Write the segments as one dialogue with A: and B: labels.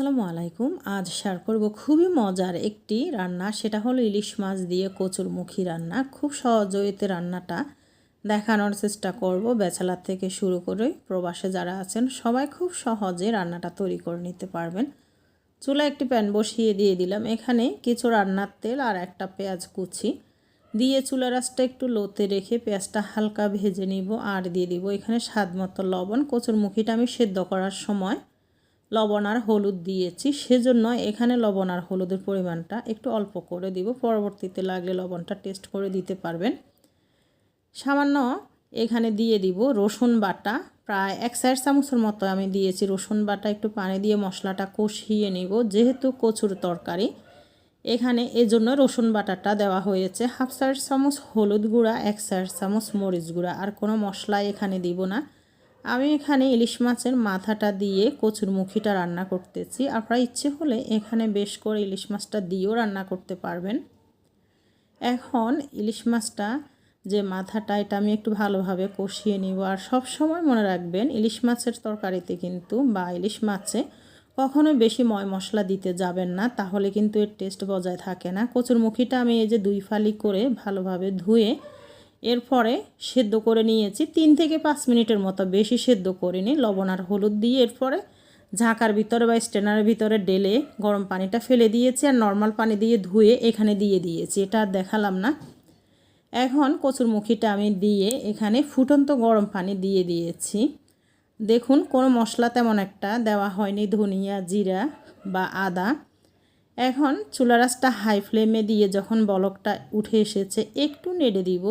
A: আসসালামু আলাইকুম। আজ শেয়ার করব খুবই মজার একটি রান্না, সেটা হলো ইলিশ মাছ দিয়ে কচুরমুখী রান্না। খুব সহজতে রান্নাটা দেখানোর চেষ্টা করব। বেচালার থেকে শুরু করে প্রবাসে যারা আছেন, সবাই খুব সহজে রান্নাটা তৈরি করে নিতে পারবেন। চুলা একটি প্যান বসিয়ে দিয়ে দিলাম। এখানে কিছু রান্নার তেল আর একটা পেঁয়াজ কুচি। দিয়ে চুলা রাসটা একটু লোতে রেখে পেঁয়াজটা হালকা ভেজে নিব আর দিয়ে দিব এখানে স্বাদ মতো লবণ। কচুরমুখীটা আমি সেদ্ধ করার সময় লবণ আর হলুদ দিয়েছি, সেজন্য এখানে লবণ আর হলুদের পরিমাণটা একটু অল্প করে দিব। পরবর্তীতে লাগলে লবণটা টেস্ট করে দিতে পারবেন। সামান্য এখানে দিয়ে দিব রসুন বাটা। প্রায় এক সাইড চামচের মতো আমি দিয়েছি রসুন বাটা, একটু পানি দিয়ে মশলাটা কষিয়ে নিব, যেহেতু কচুর তরকারি। এখানে এজন্য রসুন বাটাটা দেওয়া হয়েছে। হাফ সাইড চামচ হলুদ গুঁড়া, এক সাইড চামচ মরিচ গুঁড়া, আর কোনো মশলা এখানে দিব না। আমি এখানে ইলিশ মাছের মাথাটা দিয়ে কচুর মুখিটা রান্না করতেছি। আপনারা ইচ্ছে হলে এখানে বেশ করে ইলিশ মাছটা দিয়েও রান্না করতে পারবেন। এখন ইলিশ মাছটা যে মাথাটা, এটা আমি একটু ভালোভাবে কষিয়ে নিব। আর সব সময় মনে রাখবেন, ইলিশ মাছের তরকারিতে কিন্তু বা ইলিশ মাছে কখনো বেশি ময় মশলা দিতে যাবেন না, তাহলে কিন্তু এর টেস্ট বজায় থাকে না। কচুর মুখিটা আমি এই যে দুই ফালি করে ভালোভাবে ধুয়ে এরপরে সেদ্ধ করে নিয়েছি তিন থেকে পাঁচ মিনিটের মতো বেশি সেদ্ধ করিনি। লবণ আর হলুদ দিয়ে এরপরে ঝাঁকার ভিতরে বা স্টেনারের ভিতরে ডেলে গরম পানিটা ফেলে দিয়েছি আর নর্মাল পানি দিয়ে ধুয়ে এখানে দিয়ে দিয়েছি। এটা আর দেখালাম না। এখন কচুরমুখিটা আমি দিয়ে এখানে ফুটন্ত গরম পানি দিয়ে দিয়েছি। দেখুন, কোনো মশলা তেমন একটা দেওয়া হয়নি, ধনিয়া, জিরা বা আদা। এখন চুলারাসটা হাই ফ্লেমে দিয়ে যখন বলকটা উঠে এসেছে, একটু নেড়ে দিব।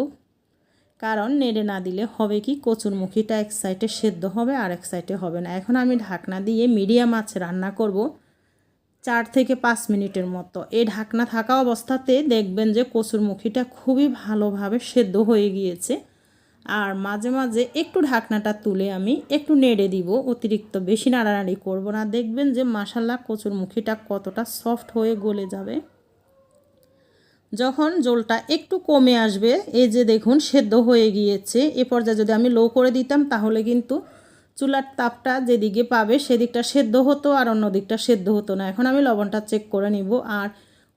A: কারণ নেড়ে না দিলে হবে কি? কচুরমুখিটা এক সাইডে সেদ্ধ হবে আর এক সাইডে হবে না। এখন আমি ঢাকনা দিয়ে মিডিয়াম আছে রান্না করব চার থেকে পাঁচ মিনিটের মতো। এই ঢাকনা থাকা অবস্থাতে দেখবেন যে কচুরমুখিটা খুবই ভালোভাবে সেদ্ধ হয়ে গিয়েছে। আর মাঝে মাঝে একটু ঢাকনাটা তুলে আমি একটু নেড়ে দিব, অতিরিক্ত বেশি নাড়ানাড়ি করব না। দেখবেন যে মাসাল্লা কচুরমুখিটা কতটা সফট হয়ে গলে যাবে। যখন জলটা একটু কমে আসবে, এই যে দেখুন সেদ্ধ হয়ে গিয়েছে। এ পর্যায়ে যদি আমি লো করে দিতাম, তাহলে কিন্তু চুলার তাপটা যেদিকে পাবে, সেদিকটা সেদ্ধ হতো আর অন্য দিকটা সেদ্ধ হতো না। এখন আমি লবণটা চেক করে নিব। আর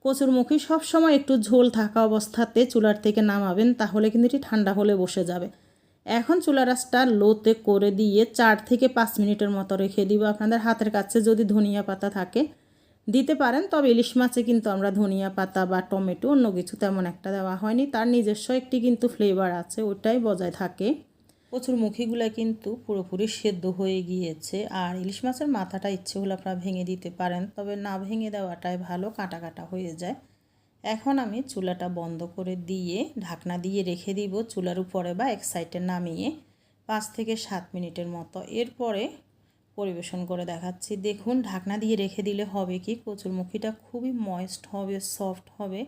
A: কচুরমুখী সবসময় একটু ঝোল থাকা অবস্থাতে চুলার থেকে নামাবেন, তাহলে কিন্তু এটি ঠান্ডা হলে বসে যাবে। এখন চুলা রাসটা লোতে করে দিয়ে চার থেকে পাঁচ মিনিটের মতো রেখে দিব। আপনাদের হাতের কাছে যদি ধনিয়া পাতা থাকে দিতে পারেন, তবে ইলিশ মাছে কিন্তু আমরা ধনিয়া পাতা বা টমেটো অন্য কিছু তেমন একটা দেওয়া হয়নি। তার নিজস্ব একটি কিন্তু ফ্লেভার আছে, ওটাই বজায় থাকে। প্রচুর মুখিগুলো কিন্তু পুরোপুরি সেদ্ধ হয়ে গিয়েছে, আর ইলিশ মাছের মাথাটা ইচ্ছে হলে আপনারা ভেঙে দিতে পারেন, তবে না ভেঙে দেওয়াটাই ভালো, কাটা কাটা হয়ে যায়। এখন আমি চুলাটা বন্ধ করে দিয়ে ঢাকনা দিয়ে রেখে দিব, চুলার উপরে বা এক সাইডে নামিয়ে পাঁচ থেকে সাত মিনিটের মতো। এরপরে পরিবেশন করে দেখাচ্ছি। দেখুন, ঢাকনা দিয়ে রেখে দিলে হবে কি? কচুরমুখিটা খুবই ময়েস্ট হবে সফট হবে।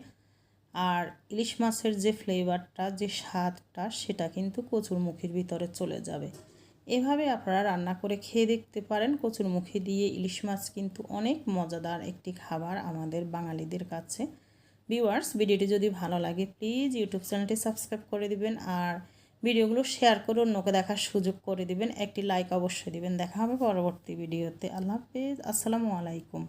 A: আর ইলিশ মাছের যে ফ্লেভারটা যে স্বাদটা, সেটা কিন্তু কচুরমুখির ভিতরে চলে যাবে। এভাবে আপনারা রান্না করে খেয়ে দেখতে পারেন। কচুরমুখী দিয়ে ইলিশ মাছ কিন্তু অনেক মজাদার একটি খাবার আমাদের বাঙালিদের কাছে। ভিউয়ার্স, ভিডিওটি যদি ভালো লাগে, প্লিজ ইউটিউব চ্যানেলটি সাবস্ক্রাইব করে দিবেন। আর ভিডিওগুলো শেয়ার করে অন্যকে দেখার সুযোগ করে দিবেন। একটি লাইক অবশ্যই দিবেন। দেখা হবে পরবর্তী ভিডিওতে। আল্লাহ হাফিজ। আসসালামু আলাইকুম।